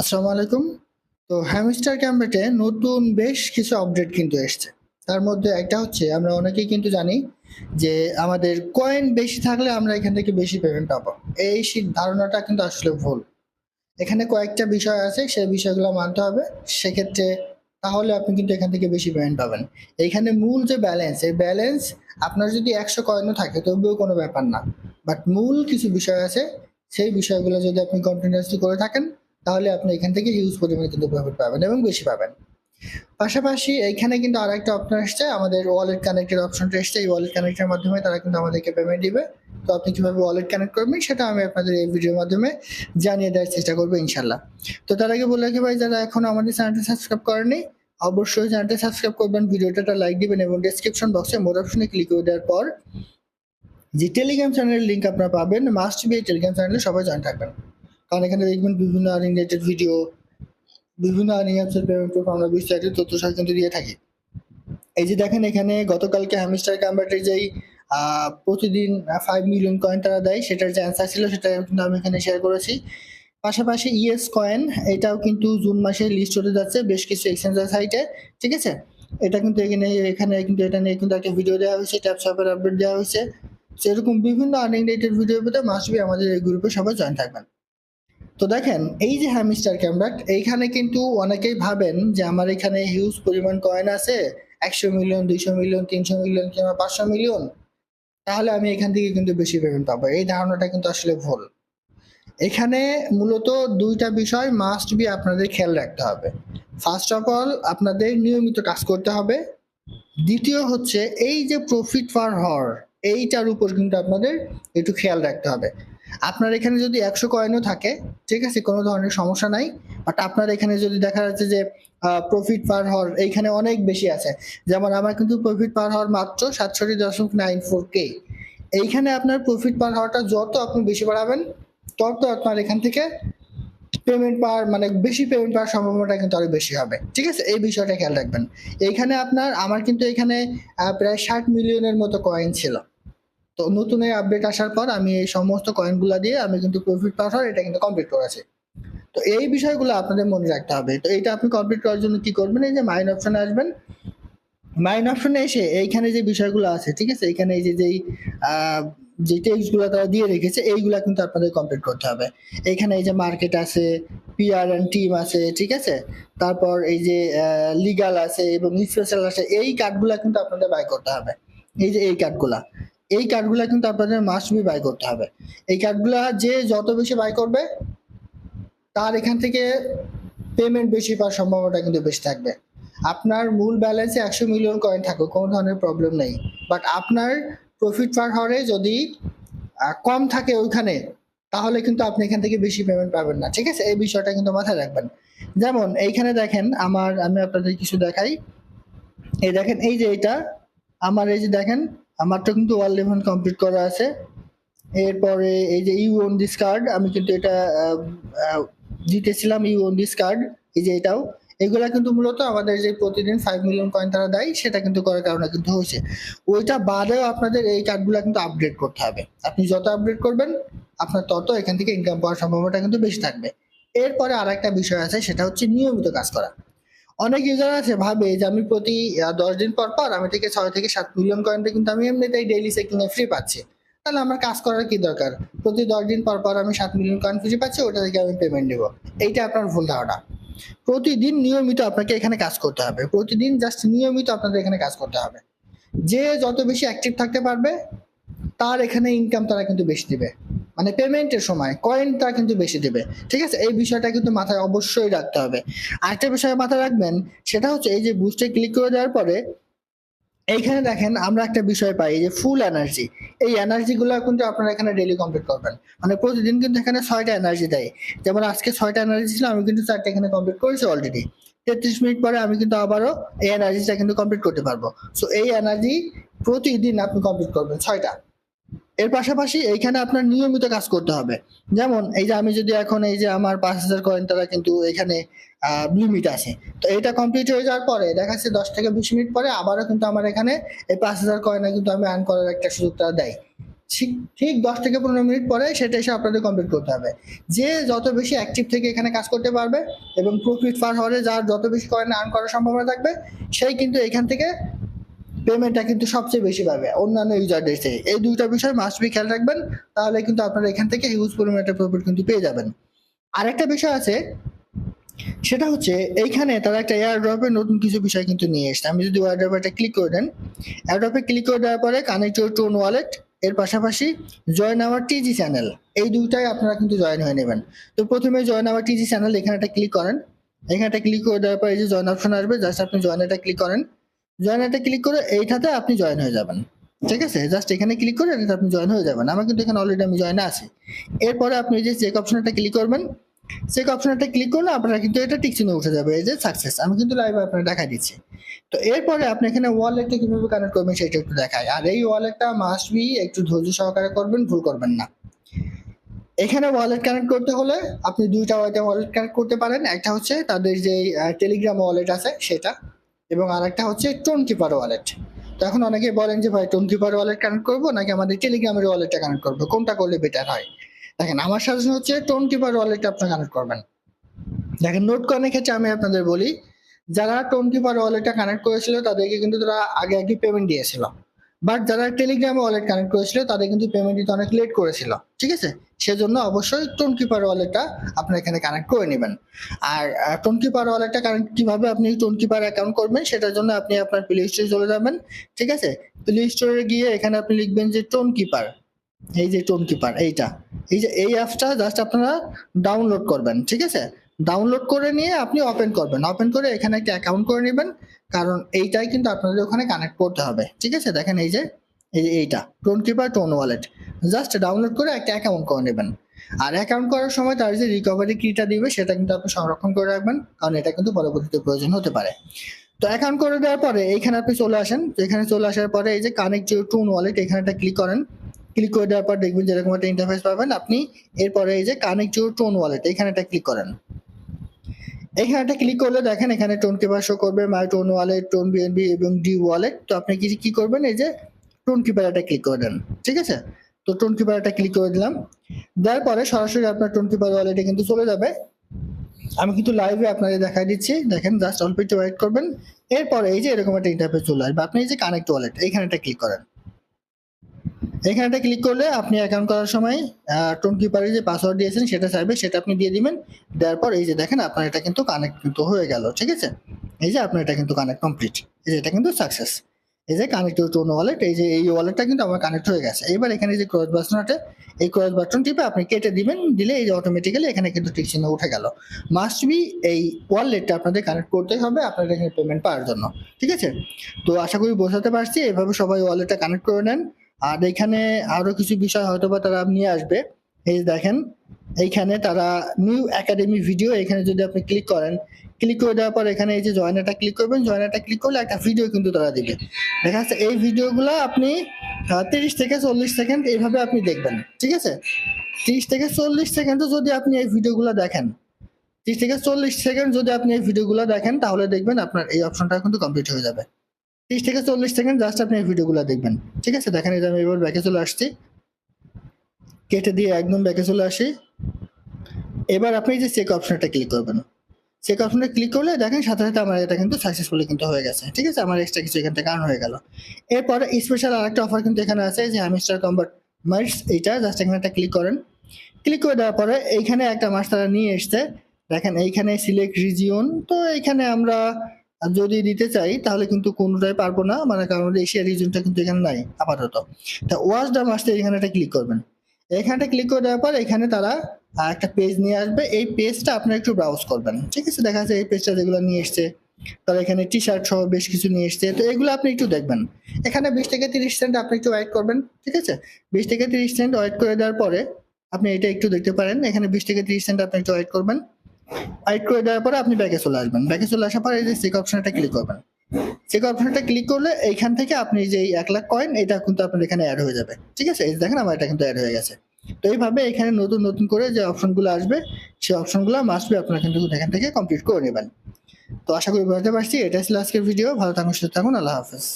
আসসালামু আলাইকুম। তো হ্যামস্টার ক্যাম্পেটে নতুন বেশ কিছু আপডেট কিন্তু এসছে। তার মধ্যে একটা হচ্ছে, আমরা অনেকেই কিন্তু জানি যে আমাদের কয়েন বেশি থাকলে আমরা এখান থেকে বেশি পেমেন্ট পাবো। এই ধারণাটা কিন্তু আসলে ভুল। এখানে কয়েকটা বিষয় আছে, সেই বিষয়গুলো মানতে হবে। সেক্ষেত্রে তাহলে আপনি কিন্তু এখান থেকে বেশি পেমেন্ট পাবেন। এইখানে মূল যে ব্যালেন্স এই ব্যালেন্স আপনার যদি একশো কয়েনও থাকে, তবুও কোনো ব্যাপার না। বাট মূল কিছু বিষয় আছে, সেই বিষয়গুলো যদি আপনি কন্টিনিউসলি করে থাকেন তাহলে আপনি এখান থেকে হিউজ পরিমাণে কিন্তু প্রফিট পাবেন এবং বেশি পাবেন। পাশাপাশি এইখানে কিন্তু আর একটা অপশন আসছে, আমাদের ওয়ালেট কানেক্টের অপশনটা এসছে। এই ওয়ালেট কানেক্টের মাধ্যমে তারা কিন্তু আমাদেরকে পেমেন্ট দিবে। তো আপনি কীভাবে ওয়ালেট কানেক্ট করবেন সেটা আমি আপনাদের এই ভিডিওর মাধ্যমে জানিয়ে দেওয়ার চেষ্টা করব ইনশাল্লাহ তো তার আগে বলে রাখি ভাই, যারা এখনও আমাদের চ্যানেলটা সাবস্ক্রাইব করেনি অবশ্যই চ্যানেলটা সাবস্ক্রাইব করবেন, ভিডিওটা লাইক দিবেন এবং ডেসক্রিপশন বক্সে মোর অপশনে ক্লিক করে দেওয়ার পর যে টেলিগ্রাম চ্যানেলের লিঙ্ক আপনারা পাবেন মাস্ট বি টেলিগ্রাম চ্যানেলে সবাই জয়েন থাকবেন। কারণ এখানে দেখবেন বিভিন্ন আর্নিং রিলেটেড ভিডিও বিভিন্ন আর্নিং অ্যাপসের পেমেন্ট প্রুফ আমরা বিস্তারিত তথ্য সহ কিন্তু দিয়ে থাকি। এই যে দেখেন এখানে গতকালকে হ্যামিস্টার কম্বার্টের যেই প্রতিদিন ফাইভ মিলিয়ন কয়েন তারা দেয়, সেটার যে অ্যান্সার ছিল সেটা কিন্তু আমি এখানে শেয়ার করেছি। পাশাপাশি ইএস কয়েন এটাও কিন্তু জুন মাসে লিস্ট হতে যাচ্ছে বেশ কিছু এক্সচেঞ্জের সাইটে ঠিক আছে? এটা কিন্তু এখানে এখানে কিন্তু এটা নিয়ে কিন্তু একটা ভিডিও দেওয়া হয়েছে ট্যাপ শপের আপডেট দেওয়া হয়েছে। সেরকম বিভিন্ন আর্নিং রিলেটেড ভিডিও পেতে মাস্ট বি আমাদের এই গ্রুপে সবাই জয়েন থাকবেন। তো দেখেন, এই যে হ্যামিস্টার ক্যামব্যাক এইখানে কিন্তু অনেকেই ভাবেন যে আমার এখানে হিউজ পরিমাণ কয়েন আছে, একশো মিলিয়ন দুইশো মিলিয়ন তিনশো মিলিয়ন কিংবা পাঁচশো মিলিয়ন তাহলে আমি এখান থেকে কিন্তু বেশি পেমেন্ট পাবো। এই ধারণাটা কিন্তু আসলে ভুল। এখানে মূলত দুইটা বিষয় মাস্ট বি আপনাদের খেয়াল রাখতে হবে। ফার্স্ট অফ অল আপনাদের নিয়মিত কাজ করতে হবে। দ্বিতীয় হচ্ছে, এই যে প্রফিট পার হর এইটার উপর কিন্তু আপনাদের একটু খেয়াল রাখতে হবে। আপনার এখানে যদি একশো কয়েনও থাকে, ঠিক আছে, কোনো ধরনের সমস্যা নাই। বাট আপনার এখানে যদি দেখা যাচ্ছে যে প্রফিট পার হর এইখানে অনেক বেশি আছে। যেমন আমার কিন্তু প্রফিট পার হওয়ার মাত্র সাতষট্টি দশমিক নাইন ফোর কে এইখানে আপনার প্রফিট পার হওয়াটা যত আপনি বেশি বাড়াবেন, তত আপনার এখান থেকে পেমেন্ট পাওয়ার মানে বেশি পেমেন্ট পাওয়ার সম্ভাবনাটা কিন্তু আরও বেশি হবে। ঠিক আছে? এই বিষয়টা খেয়াল রাখবেন। এইখানে আপনার, আমার কিন্তু এখানে প্রায় ষাট মিলিয়নের মতো কয়েন ছিল। তো নতুন এই আপডেট আসার পর আমি এই সমস্ত কয়েনগুলো দিয়ে আমি কিন্তু প্রফিট পাওয়ার এটা কিন্তু কমপ্লিট করেছি তো এই বিষয়গুলো আপনাদের মনে রাখতে হবে। তো এইটা আপনি কমপ্লিট করার জন্য কি করবেন? এই যে মাইন অপশনে আসবেন। মাইন অপশনে এসে এইখানে যে বিষয়গুলো আছে, ঠিক আছে? এইখানে এই যে যেই যে টেক্সটগুলো তারা দিয়ে রেখেছে, এইগুলা কিন্তু আপনাদের কমপ্লিট করতে হবে। এইখানে এই যে মার্কেট আছে পিআর অ্যান্ড টিম আছে, ঠিক আছে? তারপর এই যে লিগাল আছে এবং স্পেশাল আছে, এই কার্ডগুলো কিন্তু আপনাদের বাই করতে হবে। এই যে এই কার্ডগুলা এই কার্ডগুলা কিন্তু আপনাদের মাস্ট বি বাই করতে হবে। এই কার্ডগুলা যে যত বেশি বাই করবে, তার এখান থেকে পেমেন্ট বেশি পাওয়ার সম্ভাবনাটা কিন্তু বেশি থাকবে। আপনার মূল ব্যালেন্সে একশো মিলিয়ন কয়েন থাকুক, কোনো ধরনের প্রবলেম নেই। বাট আপনার প্রফিট পার হরে যদি কম থাকে ওইখানে, তাহলে কিন্তু আপনি এখান থেকে বেশি পেমেন্ট পাবেন না। ঠিক আছে? এই বিষয়টা কিন্তু মাথায় রাখবেন। যেমন, এইখানে দেখেন আমার, আমি আপনাদের কিছু দেখাই। এই দেখেন, এই যে এটা আমার এই যে দেখেন আমার তো কিন্তু ওয়াল লেভেল কমপ্লিট করা আছে। এরপরে এই যে ইউ ওন দিস কার্ড আমি কিন্তু এটা জিতেছিলাম ইউ ওন দিস কার্ড এই যে এটাও। এগুলা কিন্তু মূলত আমাদের যে প্রতিদিন ফাইভ মিলিয়ন কয়েন তারা দেয়, সেটা কিন্তু করার কারণে কিন্তু হয়েছে। ওইটা বাদেও আপনাদের এই কার্ডগুলো কিন্তু আপডেট করতে হবে। আপনি যত আপডেট করবেন, আপনার তত এখান থেকে ইনকাম পাওয়ার সম্ভাবনাটা কিন্তু বেশি থাকবে। এরপরে আর একটা বিষয় আছে, সেটা হচ্ছে নিয়মিত কাজ করা। অনেক ইউজার আছে ভাবে যে আমি প্রতি দশ দিন পর পর আমি থেকে ছয় থেকে সাত মিলিয়ন কয়েনটা কিন্তু আমি এমনিতেই ডেইলি এ ফ্রি পাচ্ছি। তাহলে আমার কাজ করার কি দরকার? প্রতি দশ দিন পর পর আমি সাত মিলিয়ন কয়েন ফ্রি পাচ্ছি, ওটা থেকে আমি পেমেন্ট দেবো এইটা আপনার ভুল ধারণা। প্রতিদিন নিয়মিত আপনাকে এখানে কাজ করতে হবে। প্রতিদিন জাস্ট নিয়মিত আপনাদের এখানে কাজ করতে হবে। যে যত বেশি অ্যাক্টিভ থাকতে পারবে, তার এখানে ইনকাম তারা কিন্তু বেশি দিবে। মানে পেমেন্টের সময় কয়েনটা কিন্তু বেশি দেবে। ঠিক আছে? এই বিষয়টা কিন্তু মাথায় অবশ্যই রাখতে হবে। আরেকটা বিষয় মাথায় রাখবেন, সেটা হচ্ছে এই যে বুস্টে ক্লিক করে দেওয়ার পরে, এইখানে দেখেন আমরা একটা বিষয় পাই যে ফুল এনার্জি এই এনার্জি গুলো কিন্তু আপনারা এখানে ডেলি কমপ্লিট করবেন। মানে প্রতিদিন কিন্তু এখানে ছয়টা এনার্জি দেয়। যেমন আজকে ছয়টা এনার্জি ছিল, আমি কিন্তু চারটা এখানে কমপ্লিট করেছি অলরেডি তেত্রিশ মিনিট পরে আমি কিন্তু আবারও এই এনার্জিটা কিন্তু কমপ্লিট করতে পারব। সো এই এনার্জি প্রতিদিন আপনি কমপ্লিট করবেন, ছয়টা। এর পাশাপাশি এইখানে আপনার নিয়মিত কাজ করতে হবে। যেমন এই যে আমি যদি এখন এই যে আমার পাঁচ হাজার কয়েন, তারা কিন্তু এখানে লিমিট আছে। তো এটা কমপ্লিট হয়ে যাওয়ার পরে, দেখা যাচ্ছে দশ থেকে বিশ মিনিট পরে আবারও কিন্তু আমার এখানে এই পাঁচ হাজার কয়েনে কিন্তু আমি আর্ন করার একটা সুযোগ তারা দেয়। ঠিক ঠিক দশ থেকে পনেরো মিনিট পরে সেটা এসে আপনাদের কমপ্লিট করতে হবে। যে যত বেশি অ্যাক্টিভ থেকে এখানে কাজ করতে পারবে এবং প্রফিট ফার হলে যার যত বেশি কয়েন আর্ন করার সম্ভাবনা থাকবে, সেই কিন্তু এখান থেকে পেমেন্টটা কিন্তু সবচেয়ে বেশি পাবে অন্যান্য ইউজারদের থেকে। এই দুইটা বিষয় মাস্ট বি খেয়াল রাখবেন, তাহলে কিন্তু আপনারা এখান থেকে হিউজ পরিমাণে প্রফিট কিন্তু পেয়ে যাবেন। আরেকটা বিষয় আছে, সেটা হচ্ছে এইখানে তারা একটা এয়ার ড্রপের নতুন কিছু বিষয় কিন্তু নিয়ে এসছে। আমি যদি এয়ার ড্রপে ক্লিক করে দেন এয়ার ড্রপে ক্লিক করে দেওয়ার পরে কানেক্ট টোন ওয়ালেট এর পাশাপাশি জয়েন আওয়ার টিজি চ্যানেল এই দুইটাই আপনারা কিন্তু জয়েন হয়ে নেবেন। তো প্রথমে জয়েন আওয়ার টিজি চ্যানেল এখানে একটা ক্লিক করেন। এখানে একটা ক্লিক করে দেওয়ার পরে যে জয়েন অপশন আসবে জাস্ট আপনি জয়েন এটা ক্লিক করেন। জয়েন এটা ক্লিক করে এইটাতে আপনি জয়েন হয়ে যাবেন। ঠিক আছে? জাস্ট এখানে ক্লিক করে এটাতে আপনি জয়েন হয়ে যাবেন। আমার কিন্তু এখানে অলরেডি আমি জয়েন আছি। এরপরে আপনি যে চেক অপশনটা ক্লিক করবেন। চেক অপশনটা ক্লিক করলে আপনারা কিন্তু এটা টিক চিহ্ন উঠে যাবে। এই যে সাকসেস আমি কিন্তু লাইভে আপনার দেখা দিচ্ছি। তো এরপরে আপনি এখানে ওয়ালেটটা কীভাবে কানেক্ট করবেন সেটা একটু দেখায় আর এই ওয়ালেটটা মাস্ট বি একটু ধৈর্য সহকারে করবেন, ভুল করবেন না। এখানে ওয়ালেট কানেক্ট করতে হলে আপনি দুইটা ওয়ালেটে ওয়ালেট কানেক্ট করতে পারেন। একটা হচ্ছে তাদের যে টেলিগ্রাম ওয়ালেট আছে, সেটা। এবং আরেকটা হচ্ছে টোন কিপার ওয়ালেট তো এখন অনেকে বলেন যে, ভাই টোন ওয়ালেট কানেক্ট করব নাকি আমাদের টেলিগ্রামের ওয়ালেটটা কানেক্ট করব? কোনটা করলে বেটার হয়? দেখেন, আমার সাজেশন হচ্ছে টোন কিপার ওয়ালেটটা আপনি কানেক্ট করবেন। দেখেন নোট কয়েনের ক্ষেত্রে আমি আপনাদের বলি, যারা টোন কিপার ওয়ালেটটা কানেক্ট করেছিল, তাদেরকে কিন্তু তারা আগে আগে পেমেন্ট দিয়েছিল। বাট যারা টেলিগ্রামে ওয়ালেট কানেক্ট করেছিল, তাদের কিন্তু পেমেন্ট দিতে অনেক লেট করেছিল। ঠিক আছে? সেজন্য অবশ্যই টোন কিপার ওয়ালেটটা আপনার এখানে কানেক্ট করে নেবেন। আর টোন কিপার ওয়ালেটটা কানেক্ট কীভাবে আপনি টোন কিপার অ্যাকাউন্ট করবেন, সেটার জন্য আপনি আপনার প্লে স্টোরে চলে যাবেন। ঠিক আছে? প্লে স্টোরে গিয়ে এখানে আপনি লিখবেন যে টোন কিপার এই যে টোন কিপার এইটা। এই যে, এই অ্যাপটা জাস্ট আপনারা ডাউনলোড করবেন। ঠিক আছে? ডাউনলোড করে নিয়ে আপনি ওপেন করবেন। ওপেন করে এখানে একটা অ্যাকাউন্ট করে নেবেন, কারণ এইটাই কিন্তু আপনাদের ওখানে কানেক্ট করতে হবে। ঠিক আছে? দেখেন এই যে এই যে এইটা Tonkeeper TON wallet. Just download করে একটা অ্যাকাউন্ট করে নেবেন। আর অ্যাকাউন্ট করার সময় তার যে রিকভারি কিটা দিবে, সেটা কিন্তু আপনি সংরক্ষণ করে রাখবেন, কারণ এটা কিন্তু পরবর্তীতে প্রয়োজন হতে পারে। তো অ্যাকাউন্ট করে দেওয়ার পরে এইখানে আপনি চলে আসেন। তো এখানে চলে আসার পরে এই যে কানেক্ট ইউর টোন ওয়ালেট, এখানে একটা ক্লিক করেন। ক্লিক করে দেওয়ার পর দেখবেন যেরকম একটা ইন্টারফেস পাবেন, আপনি এরপরে এই যে কানেক্ট ইউর টোন ওয়ালেট, এখানে একটা ক্লিক করেন। এখানে একটা ক্লিক করলে দেখেন এখানে টোন কিপার শো করবে my TON wallet TON BNB এবং ডি ওয়ালেট তো আপনি কি কি করবেন? এই যে টোন কিপার একটা ক্লিক করে দেন, ঠিক আছে? তো টোন কিপার একটা ক্লিক করে দিলাম। দেওয়ার পরে সরাসরি আপনার টোন কিপার ওয়ালেটে কিন্তু চলে যাবে। আমি কিন্তু লাইভে আপনাদের দেখাই দিচ্ছি। দেখেন জাস্ট অল্প একটু ওয়েট করবেন। এরপরে এই যে এরকম একটা ইন্টারফেস চলে আসবে। আপনি এই যে কানেক্ট ওয়ালেট এখানে একটা ক্লিক করেন। এখানে একটা ক্লিক করলে আপনি অ্যাকাউন্ট করার সময় টোন কিপারের যে পাসওয়ার্ড দিয়েছেন সেটা চাইবে, সেটা আপনি দিয়ে দিবেন। দেওয়ার পর এই যে দেখেন, আপনার এটা কিন্তু কানেক্ট হয়ে গেল, ঠিক আছে? এই যে আপনার এটা কিন্তু কানেক্ট কমপ্লিট এই যে এটা কিন্তু সাকসেস এই যে কানেক্ট টোন ওয়ালেট এই যে এই ওয়ালেটটা কিন্তু আমার কানেক্ট হয়ে গেছে। এবার এখানে যে ক্রস বাটন আছে, এই ক্রস বাটন টিপে আপনি কেটে দিবেন, দিলে এই যে অটোমেটিক্যালি এখানে কিন্তু টিক চিহ্ন উঠে গেল। মাস্ট বি এই ওয়ালেটটা আপনাদের কানেক্ট করতে হবে আপনাদের এখানে পেমেন্ট পাওয়ার জন্য, ঠিক আছে? তো আশা করি বোঝাতে পারছি, এভাবে সবাই ওয়ালেটটা কানেক্ট করে নেন। আর এখানে আরও কিছু বিষয় হয়তো বা তারা নিয়ে আসবে। এই দেখেন, এইখানে তারা নিউ একাডেমি ভিডিও এখানে যদি আপনি ক্লিক করেন ক্লিক করে দেওয়ার পর এখানে এই যে জয়েনারটা ক্লিক করবেন জয়েনারটা ক্লিক করলে একটা ভিডিও কিন্তু তারা দিবে। দেখা যাচ্ছে এই ভিডিওগুলো আপনি তিরিশ থেকে চল্লিশ সেকেন্ড এইভাবে আপনি দেখবেন, ঠিক আছে? তিরিশ থেকে চল্লিশ সেকেন্ডও যদি আপনি এই ভিডিওগুলো দেখেন, তিরিশ থেকে চল্লিশ সেকেন্ড যদি আপনি এই ভিডিওগুলো দেখেন, তাহলে দেখবেন আপনার এই অপশনটা কিন্তু কমপ্লিট হয়ে যাবে। তিরিশ থেকে চল্লিশ সেকেন্ড জাস্ট আপনি এই ভিডিওগুলো দেখবেন। ঠিক আছে? দেখেন এই যে আমি এবার ব্যাকে চলে আসছি। কেটে দিয়ে একদম ব্যাকে চলে আসি। এবার আপনি যে চেক অপশনটা ক্লিক করবেন। চেক অপশনটা ক্লিক করলে দেখেন সাথে সাথে আমার এটা কিন্তু সাকসেসফুলি কিন্তু হয়ে গেছে। ঠিক আছে? আমার এক্সট্রা কিছু এখান থেকে আর্ন হয়ে গেল। এরপরে স্পেশাল আরেকটা অফার কিন্তু এখানে আছে, যে হামিস্টার কম্বার্ট মার্টস এইটা জাস্ট এখানে একটা ক্লিক করেন। ক্লিক করে দেওয়ার পরে এইখানে একটা মাস তারা নিয়ে এসছে। দেখেন এইখানে সিলেক্ট রিজিয়ন তো এইখানে আমরা যদি দিতে চাই, তাহলে কিন্তু কোনোটাই পারব না। মানে কারণ এশিয়া রিজনটা কিন্তু এখানে নাই, আপাতত। তা ওয়াচ দ্য মাস্টার এখানে একটা ক্লিক করবেন। এখানটা ক্লিক করে দেওয়ার পর এখানে তারা একটা পেজ নিয়ে আসবে। এই পেজটা আপনারা একটু ব্রাউজ করবেন। ঠিক আছে? দেখা যাচ্ছে এই পেজটা যেগুলো নিয়ে এসছে, তারা এখানে টি শার্ট সহ বেশ কিছু নিয়ে এসছে। তো এগুলো আপনি একটু দেখবেন। এখানে বিশ থেকে তিরিশ সেন্ট আপনি একটু ওয়েট করবেন। ঠিক আছে? বিশ থেকে তিরিশ সেন্ট ওয়েট করে দেওয়ার পরে আপনি এটা একটু দেখতে পারেন। এখানে বিশ থেকে তিরিশ সেন্ট আপনি একটু ওয়েট করবেন। ওয়েট করে দেওয়ার পরে আপনি ব্যাকে চলে আসবেন। ব্যাকে চলে আসার পরে এই যে চেক অপশনটা ক্লিক করবেন। চেক অপশনটা ক্লিক করলে এইখান থেকে আপনি যে এক লাখ কয়েন এটা কিন্তু আপনার এখানে অ্যাড হয়ে যাবে। ঠিক আছে? এই দেখেন আমার এটা কিন্তু অ্যাড হয়ে গেছে। তো এইভাবে এখানে নতুন নতুন করে যে অপশনগুলো আসবে, সেই অপশনগুলো মাস্ট বি আপনারা কিন্তু এখান থেকে কমপ্লিট করে নেবেন। তো আশা করি বুঝতে পারছি। এটা ছিল আজকের ভিডিও ভালো থাকুন, সুস্থ থাকুন। আল্লাহ হাফেজ।